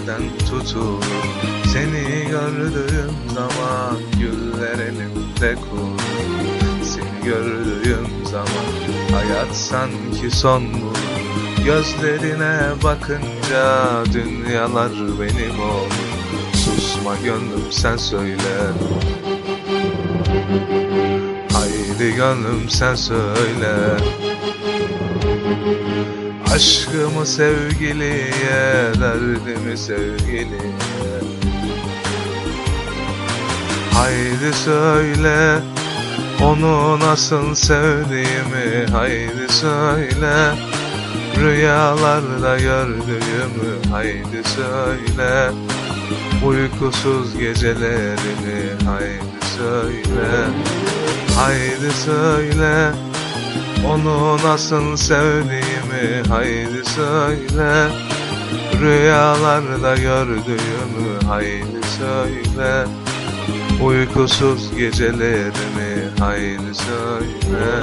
neden tutulur Seni gördüğüm zaman güller elimde kurur Seni gördüğüm zaman hayat sanki son bulur Gözlerine bakınca dünyalar benim olur Susma gönlüm sen söyle. Haydi gönlüm sen söyle Aşkımı sevgiliye, derdimi sevgiliye. Haydi söyle onu nasıl sevdiğimi. Haydi söyle Rüyalarda gördüğümü. Haydi söyle Uykusuz gecelerimi Haydi söyle Haydi söyle Onu nasıl sevdiğimi Haydi söyle. Rüyalarda gördüğümü Haydi söyle. Uykusuz gecelerimi Haydi söyle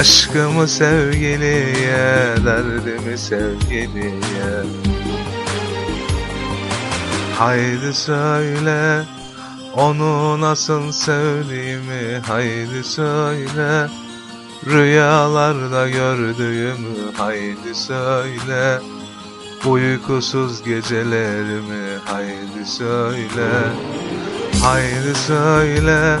Aşkımı sevgiliye, derdimi sevgiliye Haydi söyle, onu nasıl sevdiğimi Haydi söyle, rüyalarda gördüğümü Haydi söyle, uykusuz gecelerimi Haydi söyle, haydi söyle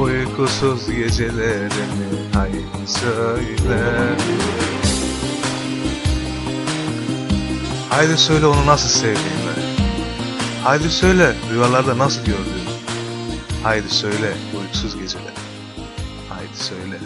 Uykusuz gecelerimi haydi söyle. Haydi söyle onu nasıl sevdiğimi. Haydi söyle rüyalarda nasıl gördüğümü. Haydi söyle uykusuz geceler Haydi söyle